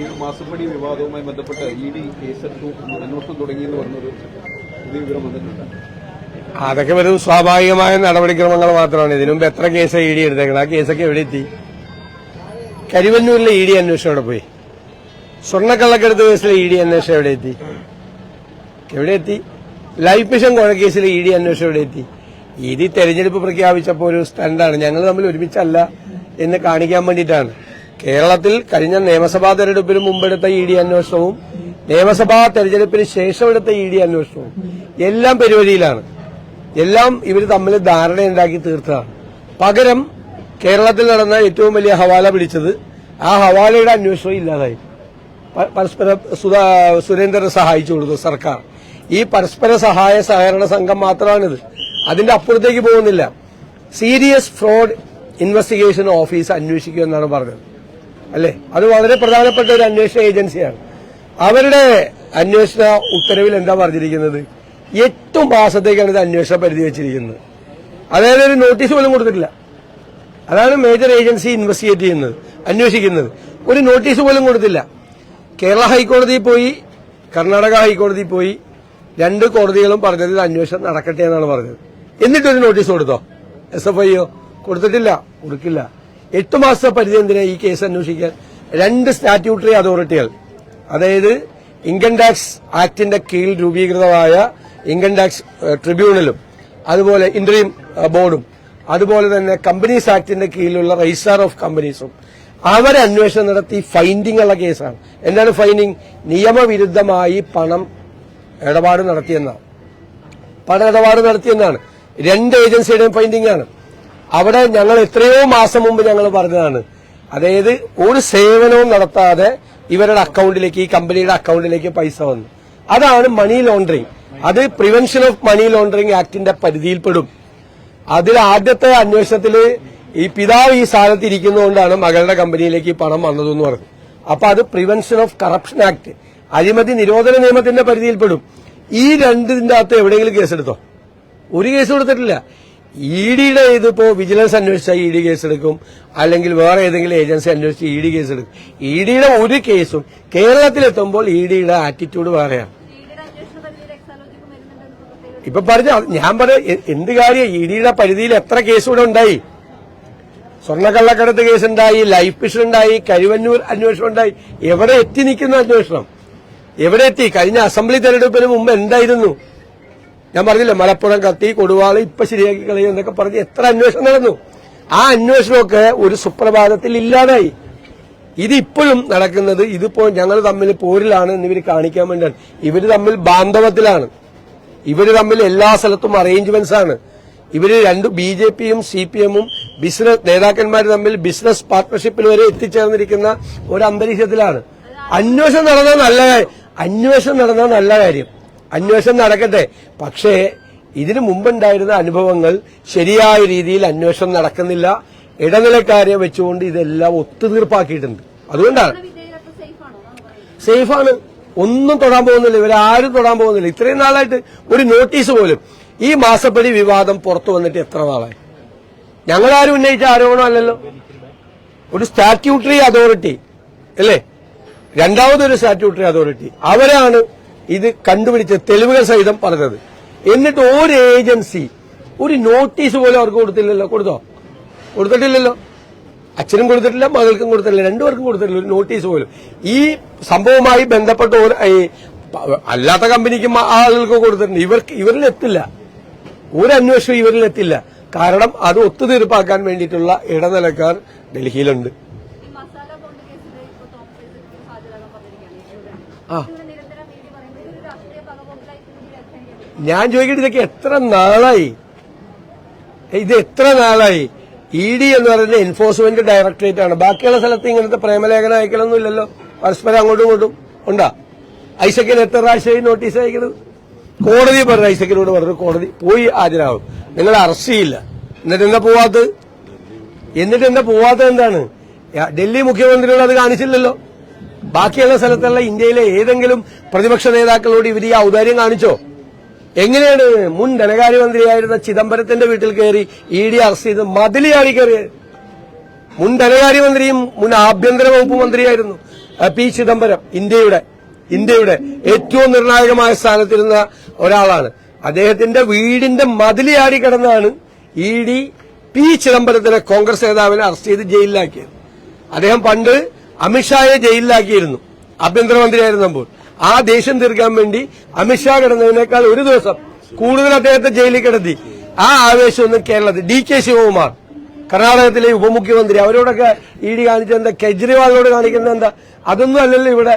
ഈ മാസപ്പടി വിവാദവുമായി ബന്ധപ്പെട്ട് ഇ ഡി കേസെടുത്തു അന്വേഷണം തുടങ്ങിയെന്ന് പറഞ്ഞൊരു പുതിയ വിവരം വന്നിട്ടുണ്ട്. അതൊക്കെ വെറും സ്വാഭാവികമായ നടപടിക്രമങ്ങൾ മാത്രമാണ്. ഇതിനു മുമ്പ് എത്ര കേസ് ഇ ഡി എടുത്തേക്കണം ആ കേസൊക്കെ എവിടെ എത്തി? കരുവന്നൂരിലെ ഇ ഡി അന്വേഷണം പോയി? സ്വർണക്കള്ളക്കെടുത്ത കേസിലെ ഇ ഡി അന്വേഷണം എവിടെ എത്തി? എവിടെ എത്തി? ലൈഫ് മിഷൻ കൊഴക്കേസിലെ ഇ ഡി അന്വേഷണം എവിടെ എത്തി? ഇ ഡി തെരഞ്ഞെടുപ്പ് പ്രഖ്യാപിച്ചപ്പോൾ ഒരു സ്റ്റണ്ടാണ് ഞങ്ങൾ തമ്മിൽ ഒരുമിച്ചല്ല എന്ന് കാണിക്കാൻ വേണ്ടിയിട്ടാണ്. കേരളത്തിൽ കഴിഞ്ഞ നിയമസഭാ തെരഞ്ഞെടുപ്പിന് മുമ്പെടുത്ത ഇ ഡി അന്വേഷണവും നിയമസഭാ തെരഞ്ഞെടുപ്പിന് ശേഷം എടുത്ത ഇ ഡി അന്വേഷണവും എല്ലാം പരിപാടിയിലാണ് എല്ലാം ഇവർ തമ്മിൽ ധാരണയുണ്ടാക്കി തീർത്തതാണ്. പകരം കേരളത്തിൽ നടന്ന ഏറ്റവും വലിയ ഹവാല പിടിച്ചത് ആ ഹവാലയുടെ അന്വേഷണം ഇല്ലാതായി. പരസ്പര സുരേന്ദ്രനെ സഹായിച്ചു കൊടുത്തു സർക്കാർ. ഈ പരസ്പര സഹായ സഹകരണ സംഘം മാത്രമാണിത്. അതിന്റെ അപ്പുറത്തേക്ക് പോകുന്നില്ല. സീരിയസ് ഫ്രോഡ് ഇൻവെസ്റ്റിഗേഷൻ ഓഫീസ് അന്വേഷിക്കുമെന്നാണ് പറഞ്ഞത്. അല്ലേ? അത് വളരെ പ്രധാനപ്പെട്ട ഒരു അന്വേഷണ ഏജൻസിയാണ്. അവരുടെ അന്വേഷണ ഉത്തരവിൽ എന്താ പറഞ്ഞിരിക്കുന്നത്? എട്ട് മാസത്തേക്കാണ് ഇത് അന്വേഷണ പരിധി വെച്ചിരിക്കുന്നത്. അതായത് ഒരു നോട്ടീസ് പോലും കൊടുത്തിട്ടില്ല. അതാണ് മേജർ ഏജൻസി ഇൻവെസ്റ്റിഗേറ്റ് ചെയ്യുന്നത് അന്വേഷിക്കുന്നത്. ഒരു നോട്ടീസ് പോലും കൊടുത്തില്ല. കേരള ഹൈക്കോടതിയിൽ പോയി കർണാടക ഹൈക്കോടതിയിൽ പോയി രണ്ട് കോടതികളും പറഞ്ഞത് ഇത് അന്വേഷണം നടക്കട്ടെ എന്നാണ് പറഞ്ഞത്. എന്നിട്ടൊരു നോട്ടീസ് കൊടുത്തോ? എസ് എഫ് ഐയോ കൊടുത്തിട്ടില്ല കൊടുക്കില്ല. എട്ട് മാസത്തെ പരിധി എന്തിനാ ഈ കേസ് അന്വേഷിക്കാൻ? രണ്ട് സ്റ്റാറ്റ്യൂട്ടറി അതോറിറ്റികൾ അതായത് ഇൻകം ടാക്സ് ആക്ടിന്റെ കീഴിൽ രൂപീകൃതമായ ഇൻകം ടാക്സ് ട്രിബ്യൂണലും അതുപോലെ ഇന്റർവ്യൂ ബോർഡും അതുപോലെ തന്നെ കമ്പനീസ് ആക്ടിന്റെ കീഴിലുള്ള രജിസ്ട്രാർ ഓഫ് കമ്പനീസും അവരെ അന്വേഷണം നടത്തി ഫൈൻഡിംഗ് ഉള്ള കേസാണ്. എന്താണ് ഫൈൻഡിങ് നിയമവിരുദ്ധമായി പണം ഇടപാട് നടത്തിയെന്നാണ്. പണം ഇടപാട് നടത്തിയെന്നാണ്. രണ്ട് ഏജൻസിയുടെയും ഫൈൻഡിംഗ് ആണ്. അവിടെ ഞങ്ങൾ എത്രയോ മാസം മുമ്പ് ഞങ്ങൾ പറഞ്ഞതാണ്. അതായത് ഒരു സേവനവും നടത്താതെ ഇവരുടെ അക്കൗണ്ടിലേക്ക് ഈ കമ്പനിയുടെ അക്കൗണ്ടിലേക്ക് പൈസ വന്നു. അതാണ് മണി ലോണ്ടറിങ്. അത് പ്രിവെൻഷൻ ഓഫ് മണി ലോണ്ടറിങ് ആക്ടിന്റെ പരിധിയിൽപ്പെടും. അതിൽ ആദ്യത്തെ അന്വേഷണത്തിൽ ഈ പിതാവ് ഈ സ്ഥാനത്ത് ഇരിക്കുന്നതുകൊണ്ടാണ് മകളുടെ കമ്പനിയിലേക്ക് ഈ പണം വന്നതെന്ന് പറഞ്ഞു. അപ്പൊ അത് പ്രിവെൻഷൻ ഓഫ് കറപ്ഷൻ ആക്ട് അഴിമതി നിരോധന നിയമത്തിന്റെ പരിധിയിൽപ്പെടും. ഈ രണ്ടിന്റെ അകത്ത് എവിടെയെങ്കിലും കേസെടുത്തോ? ഒരു കേസ് കൊടുത്തിട്ടില്ല ഇ ഡിയുടെ ഇതിപ്പോ വിജിലൻസ് അന്വേഷിച്ചാൽ ഇ ഡി കേസെടുക്കും. അല്ലെങ്കിൽ വേറെ ഏതെങ്കിലും ഏജൻസി അന്വേഷിച്ച് ഇ ഡി കേസെടുക്കും. ഇ ഡിയുടെ ഒരു കേസും കേരളത്തിലെത്തുമ്പോൾ ഇ ഡിയുടെ ആറ്റിറ്റ്യൂഡ് വേറെയാണ് ഇപ്പൊ പറഞ്ഞ ഞാൻ പറ എ- എന്ത് കാര്യം? ഇ ഡിയുടെ പരിധിയിൽ എത്ര കേസ് ഇവിടെ ഉണ്ടായി? സ്വർണക്കള്ളക്കടത്ത് കേസ് ഉണ്ടായി ലൈഫ് മിഷൻ ഉണ്ടായി കരുവന്നൂർ അന്വേഷണം ഉണ്ടായി. എവിടെ എത്തി നിൽക്കുന്ന അന്വേഷണം? എവിടെ എത്തി? കഴിഞ്ഞ അസംബ്ലി തെരഞ്ഞെടുപ്പിന് മുമ്പ് എന്തായിരുന്നു? ഞാൻ പറഞ്ഞില്ല മലപ്പുറം കത്തി കൊടുവാൾ ഇപ്പൊ ശരിയാക്കി കളയും എന്നൊക്കെ പറഞ്ഞ് എത്ര അന്വേഷണം നടന്നു. ആ അന്വേഷണമൊക്കെ ഒരു സുപ്രഭാതത്തിൽ ഇല്ലാതായി. ഇപ്പോഴും നടക്കുന്നത് ഇതിപ്പോ ഞങ്ങൾ തമ്മിൽ പോരിലാണ് എന്ന് ഇവർ കാണിക്കാൻ വേണ്ടിയാണ്. ഇവർ തമ്മിൽ ബാന്ധവത്തിലാണ്. ഇവർ തമ്മിൽ എല്ലാ സ്ഥലത്തും അറേഞ്ച്മെന്റ്സ് ആണ്. ഇവർ രണ്ട് ബി ജെ പിയും സി പി എമ്മും ബിസിനസ് നേതാക്കന്മാർ തമ്മിൽ ബിസിനസ് പാർട്ട്ണർഷിപ്പിൽ വരെ എത്തിച്ചേർന്നിരിക്കുന്ന ഒരു അന്തരീക്ഷത്തിലാണ്. അന്വേഷണം നടന്നാൽ നല്ല അന്വേഷണം നടന്നാൽ നല്ല കാര്യം. അന്വേഷണം നടക്കട്ടെ. പക്ഷേ ഇതിനു മുമ്പുണ്ടായിരുന്ന അനുഭവങ്ങൾ ശരിയായ രീതിയിൽ അന്വേഷണം നടക്കുന്നില്ല. ഇടനിലക്കാരെ വെച്ചുകൊണ്ട് ഇതെല്ലാം ഒത്തുതീർപ്പാക്കിയിട്ടുണ്ട്. അതുകൊണ്ടാണ്. സേഫാണ്. ഒന്നും തൊടാൻ പോകുന്നില്ല. ഇവരാരും തൊടാൻ പോകുന്നില്ല. ഇത്രയും നാളായിട്ട് ഒരു നോട്ടീസ് പോലും. ഈ മാസപ്പടി വിവാദം പുറത്തു വന്നിട്ട് എത്ര നാളായി? ഞങ്ങളാരും ഉന്നയിച്ച ആരോപണം അല്ലല്ലോ. ഒരു സ്റ്റാറ്റ്യൂട്ടറി അതോറിറ്റി അല്ലേ? രണ്ടാമതൊരു സ്റ്റാറ്റ്യൂട്ടറി അതോറിറ്റി അവരാണ് ഇത് കണ്ടുപിടിച്ച് തെളിവുകൾ സഹിതം പറഞ്ഞത്. എന്നിട്ട് ഒരു ഏജൻസി ഒരു നോട്ടീസ് പോലും അവർക്ക് കൊടുത്തില്ലല്ലോ. കൊടുത്തോ? കൊടുത്തിട്ടില്ലല്ലോ. അച്ഛനും കൊടുത്തിട്ടില്ല മകൾക്കും കൊടുത്തിട്ടില്ല രണ്ടുപേർക്കും കൊടുത്തിട്ടില്ല ഒരു നോട്ടീസ് പോലും. ഈ സംഭവവുമായി ബന്ധപ്പെട്ട അല്ലാത്ത കമ്പനിക്കും ആളുകൾക്ക് കൊടുത്തിട്ടുണ്ട്. ഇവർക്ക് ഇവരിൽ എത്തില്ല. ഒരു അന്വേഷണം ഇവരിൽ എത്തില്ല. കാരണം അത് ഒത്തുതീർപ്പാക്കാൻ വേണ്ടിയിട്ടുള്ള ഇടനിലക്കാർ ഡൽഹിയിലുണ്ട്. ഈ ഞാൻ ചോദിക്കട്ടെ ഇതൊക്കെ എത്ര നാളായി? ഇത് എത്ര നാളായി? ഇ ഡി എന്ന് പറയുന്നത് എൻഫോഴ്സ്മെന്റ് ഡയറക്ടറേറ്റ് ആണ്. ബാക്കിയുള്ള സ്ഥലത്ത് ഇങ്ങനത്തെ പ്രേമലേഖനം അയക്കലൊന്നും ഇല്ലല്ലോ. പരസ്പരം അങ്ങോട്ടും ഇങ്ങോട്ടും. ഉണ്ടാ? ഐസക്കിന് എത്ര പ്രാവശ്യമായി നോട്ടീസ് അയക്കുന്നത് കോടതി പറഞ്ഞു ഐസക്കിനോട് പറഞ്ഞു കോടതി പോയി ഹാജരാകും നിങ്ങൾ അറസ്റ്റ് ചെയ്യില്ല. എന്നിട്ട് എന്താ പോവാത്തത്? എന്നിട്ട് എന്താ പോവാത്തത് എന്താണ്? ഡൽഹി മുഖ്യമന്ത്രിയോട് അത് കാണിച്ചില്ലല്ലോ. ബാക്കിയുള്ള സ്ഥലത്തുള്ള ഇന്ത്യയിലെ ഏതെങ്കിലും പ്രതിപക്ഷ നേതാക്കളോട് ഇവർ ഈ ഔദാര്യം കാണിച്ചോ? എങ്ങനെയാണ് മുൻ ധനകാര്യമന്ത്രിയായിരുന്ന ചിദംബരത്തിന്റെ വീട്ടിൽ കയറി ഇ ഡി അറസ്റ്റ് ചെയ്ത് മതിൽ ചാടി കയറിയത്? മുൻ ധനകാര്യമന്ത്രിയും മുൻ ആഭ്യന്തര വകുപ്പ് മന്ത്രിയായിരുന്നു പി ചിദംബരം. ഇന്ത്യയുടെ ഇന്ത്യയുടെ ഏറ്റവും നിർണായകമായ സ്ഥാനത്തിരുന്ന ഒരാളാണ്. അദ്ദേഹത്തിന്റെ വീടിന്റെ മതിലിയാടി കിടന്നാണ് ഇ ഡി പി ചിദംബരത്തിലെ കോൺഗ്രസ് നേതാവിനെ അറസ്റ്റ് ചെയ്ത് ജയിലിലാക്കിയത്. അദ്ദേഹം പണ്ട് അമിത്ഷായെ ജയിലിലാക്കിയിരുന്നു ആഭ്യന്തരമന്ത്രിയായിരുന്നപ്പോൾ. ആ ദേഷ്യം തീർക്കാൻ വേണ്ടി അമിത്ഷാ കിടന്നതിനേക്കാൾ ഒരു ദിവസം കൂടുതൽ അദ്ദേഹത്തെ ജയിലിൽ കിടത്തി. ആ ആവേശം ഒന്ന് കേരളത്തിൽ ഡി കെ ശിവകുമാർ കർണാടകത്തിലെ ഉപമുഖ്യമന്ത്രി അവരോടൊക്കെ ഇ ഡി കാണിച്ചത് എന്താ? കെജ്രിവാളിനോട് കാണിക്കുന്നത് എന്താ? അതൊന്നും അല്ലല്ലോ ഇവിടെ.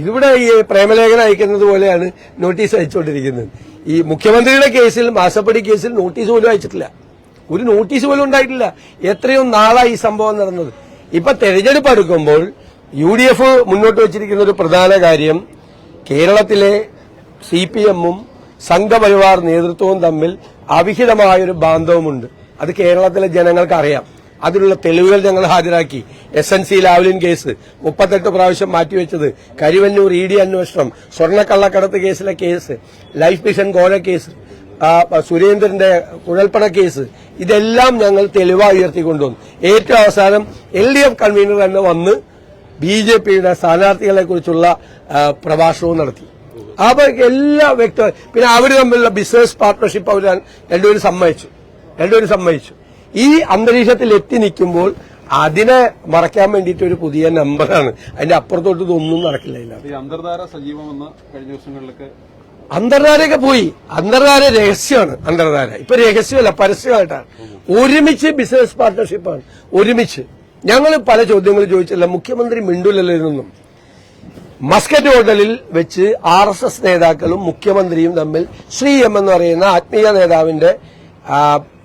ഇവിടെ ഈ പ്രേമലേഖനം അയക്കുന്നത് പോലെയാണ് നോട്ടീസ് അയച്ചുകൊണ്ടിരിക്കുന്നത്. ഈ മുഖ്യമന്ത്രിയുടെ കേസിൽ മാസപ്പടി കേസിൽ നോട്ടീസ് പോലും അയച്ചിട്ടില്ല. ഒരു നോട്ടീസ് പോലും ഉണ്ടായിട്ടില്ല. എത്രയോ നാളായി ഈ സംഭവം നടന്നത്. ഇപ്പൊ തെരഞ്ഞെടുപ്പ് അടുക്കുമ്പോൾ യു ഡി എഫ് മുന്നോട്ട് വച്ചിരിക്കുന്ന ഒരു പ്രധാന കാര്യം കേരളത്തിലെ സി പി എമ്മും സംഘപരിവാർ നേതൃത്വവും തമ്മിൽ അവിഹിതമായൊരു ബാന്ധവമുണ്ട്. അത് കേരളത്തിലെ ജനങ്ങൾക്കറിയാം. അതിനുള്ള തെളിവുകൾ ഞങ്ങൾ ഹാജരാക്കി. S N C Lavalin case മുപ്പത്തെട്ട് പ്രാവശ്യം മാറ്റിവെച്ചത് കരിവന്നൂർ ഇ ഡി അന്വേഷണം സ്വർണക്കള്ളക്കടത്ത് കേസിലെ കേസ് ലൈഫ് മിഷൻ കോല കേസ് സുരേന്ദ്രന്റെ കുഴൽപ്പണ കേസ് ഇതെല്ലാം ഞങ്ങൾ തെളിവായി ഉയർത്തിക്കൊണ്ടുവന്നു. ഏറ്റവും അവസാനം എൽ ഡി എഫ് കൺവീനർ തന്നെ വന്ന് ബി ജെ പിയുടെ സ്ഥാനാർത്ഥികളെ കുറിച്ചുള്ള പ്രഭാഷണവും നടത്തി. അപ്പൊ എല്ലാ വ്യക്ത പിന്നെ അവർ തമ്മിലുള്ള ബിസിനസ് പാർട്ട്ണർഷിപ്പ് അവർ രണ്ടുപേരും സമ്മതിച്ചു. രണ്ടുപേരും സമ്മതിച്ചു. ഈ അന്തരീക്ഷത്തിൽ എത്തി നിൽക്കുമ്പോൾ അതിനെ മറയ്ക്കാൻ വേണ്ടിയിട്ട് ഒരു പുതിയ നമ്പറാണ്. അതിന്റെ അപ്പുറത്തോട്ട് ഇതൊന്നും നടക്കില്ല ഇതിനകത്ത്. അന്തർധാര സജീവമെന്ന് കഴിഞ്ഞ ദിവസങ്ങളിലൊക്കെ അന്തർധാരയൊക്കെ പോയി. അന്തർധാര രഹസ്യമാണ് അന്തർധാര. ഇപ്പൊ രഹസ്യമല്ല പരസ്യമായിട്ടാണ്. ഒരുമിച്ച് ബിസിനസ് പാർട്ട്ണർഷിപ്പാണ്. ഒരുമിച്ച്. ഞങ്ങൾ പല ചോദ്യങ്ങൾ ചോദിച്ചല്ല മുഖ്യമന്ത്രി മിണ്ടൂലല്ലോ ഇതൊന്നും മസ്കറ്റ് ഹോട്ടലിൽ വെച്ച് ആർ എസ് എസ് നേതാക്കളും മുഖ്യമന്ത്രിയും തമ്മിൽ ശ്രീ എം എന്ന് പറയുന്ന ആത്മീയ നേതാവിന്റെ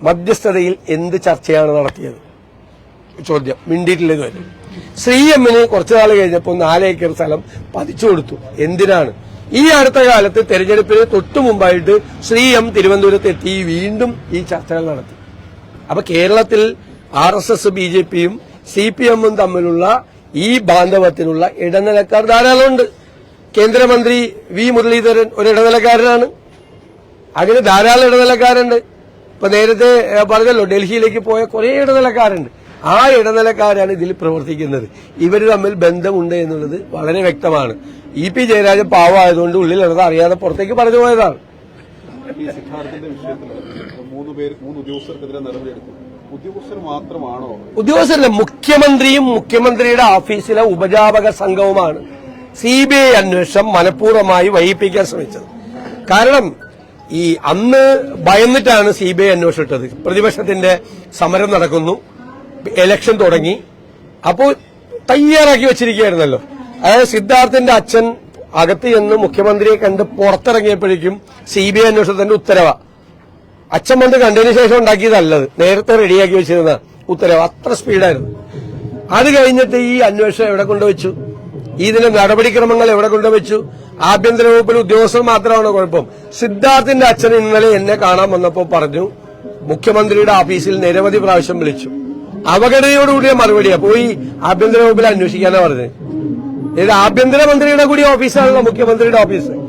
മധ്യസ്ഥതയിൽ എന്ത് ചർച്ചയാണ് നടത്തിയത്? ചോദ്യം. മിണ്ടിയിട്ടില്ല ഇതുവരെ. ശ്രീ എമ്മിന് കുറച്ചു നാൾ കഴിഞ്ഞപ്പോൾ നാലേക്കർ സ്ഥലം പതിച്ചു കൊടുത്തു. എന്തിനാണ്? ഈ അടുത്ത കാലത്ത് തെരഞ്ഞെടുപ്പിന് തൊട്ടു മുമ്പായിട്ട് ശ്രീ എം തിരുവനന്തപുരത്ത് എത്തി വീണ്ടും ഈ ചർച്ചകൾ നടത്തി. അപ്പൊ കേരളത്തിൽ R S S B J പിയും സി പി എമ്മും തമ്മിലുള്ള ഈ ബാന്ധവത്തിനുള്ള ഇടനിലക്കാർ ധാരാളമുണ്ട്. കേന്ദ്രമന്ത്രി വി മുരളീധരൻ ഒരു ഇടനിലക്കാരനാണ്. അങ്ങനെ ധാരാളം ഇടനിലക്കാരുണ്ട്. ഇപ്പൊ നേരത്തെ പറഞ്ഞല്ലോ ഡൽഹിയിലേക്ക് പോയ കുറെ ഇടനിലക്കാരുണ്ട്. ആ ഇടനിലക്കാരാണ് ഇതിൽ പ്രവർത്തിക്കുന്നത്. ഇവർ തമ്മിൽ ബന്ധമുണ്ട് എന്നുള്ളത് വളരെ വ്യക്തമാണ്. ഇ പി ജയരാജൻ പാവമായതുകൊണ്ട് ഉള്ളിലുള്ളത് അറിയാതെ പുറത്തേക്ക് പറഞ്ഞു പോയതാണ്. ഈ വിഷയത്തിൽ മൂന്ന് മൂന്ന് മാത്രമാണോ? ഉദ്യോഗസ്ഥരല്ല മുഖ്യമന്ത്രിയും മുഖ്യമന്ത്രിയുടെ ഓഫീസിലെ ഉപജാപക സംഘവുമാണ് സി ബി ഐ അന്വേഷണം മനഃപൂർവമായി വൈകിപ്പിക്കാൻ ശ്രമിച്ചത്. കാരണം ഈ അന്ന് ഭയന്നിട്ടാണ് സി ബി ഐ അന്വേഷണം പ്രതിപക്ഷത്തിന്റെ സമരം നടക്കുന്നു ഇലക്ഷൻ തുടങ്ങി. അപ്പോൾ തയ്യാറാക്കി വെച്ചിരിക്കുകയായിരുന്നല്ലോ. അതായത് സിദ്ധാർത്ഥന്റെ അച്ഛൻ അകത്ത് ചെന്ന് മുഖ്യമന്ത്രിയെ കണ്ട് പുറത്തിറങ്ങിയപ്പോഴേക്കും സി ബി ഐ അന്വേഷണത്തിന്റെ ഉത്തരവാ. അച്ഛൻ വന്ന് കണ്ടതിന് ശേഷം ഉണ്ടാക്കിയതല്ലത്. നേരത്തെ റെഡിയാക്കി വെച്ചിരുന്ന ഉത്തരവ്. അത്ര സ്പീഡായിരുന്നു. അത് കഴിഞ്ഞിട്ട് ഈ അന്വേഷണം എവിടെ കൊണ്ടുവച്ചു? ഇതിന്റെ നടപടിക്രമങ്ങൾ എവിടെ കൊണ്ടുവച്ചു? ആഭ്യന്തര വകുപ്പിൽ ഉദ്യോഗസ്ഥർ മാത്രമാണ് കുഴപ്പം? സിദ്ധാർത്ഥിന്റെ അച്ഛൻ ഇന്നലെ എന്നെ കാണാൻ വന്നപ്പോൾ പറഞ്ഞു മുഖ്യമന്ത്രിയുടെ ഓഫീസിൽ നിരവധി പ്രാവശ്യം വിളിച്ചു. അവഗണനയോടുകൂടിയ മറുപടിയാ. പോയി ആഭ്യന്തര വകുപ്പിൽ അന്വേഷിക്കാനാ പറഞ്ഞത്. ഇത് ആഭ്യന്തരമന്ത്രിയുടെ കൂടി ഓഫീസാണല്ലോ മുഖ്യമന്ത്രിയുടെ ഓഫീസ്.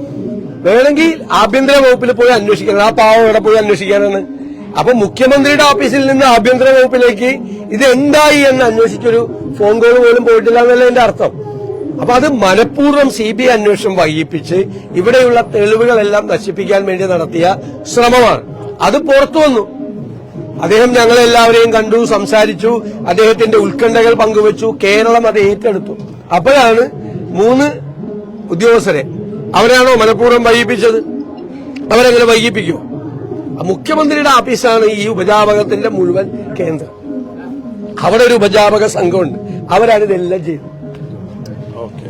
വേണമെങ്കിൽ ആഭ്യന്തര വകുപ്പിൽ പോയി അന്വേഷിക്കണം ആ പാവം ഇവിടെ പോയി അന്വേഷിക്കാനാണ്? അപ്പൊ മുഖ്യമന്ത്രിയുടെ ഓഫീസിൽ നിന്ന് ആഭ്യന്തര വകുപ്പിലേക്ക് ഇത് എന്തായി എന്ന് അന്വേഷിച്ചൊരു ഫോൺ കോൾ പോലും പോയിട്ടില്ല എന്നല്ല എന്റെ അർത്ഥം. അപ്പൊ അത് മനഃപൂർവം സി ബി ഐ അന്വേഷണം വൈകിപ്പിച്ച് ഇവിടെയുള്ള തെളിവുകളെല്ലാം നശിപ്പിക്കാൻ വേണ്ടി നടത്തിയ ശ്രമമാണ്. അത് പുറത്തു വന്നു. അദ്ദേഹം ഞങ്ങളെല്ലാവരെയും കണ്ടു സംസാരിച്ചു അദ്ദേഹത്തിന്റെ ഉത്കണ്ഠകൾ പങ്കുവച്ചു കേരളം അത് ഏറ്റെടുത്തു. അപ്പോഴാണ് മൂന്ന് ഉദ്യോഗസ്ഥരെ അവരാണോ മനഃപൂർവം വൈകിപ്പിച്ചത്? അവരങ്ങനെ വൈകിപ്പിക്കുമോ മുഖ്യമന്ത്രിയുടെ ആഫീസാണ് ഈ ഉപജാപകത്തിന്റെ മുഴുവൻ കേന്ദ്രം. അവിടെ ഒരു ഉപജാപക സംഘമുണ്ട്. അവരാണ് ഇതെല്ലാം ചെയ്തത് ഓക്കെ.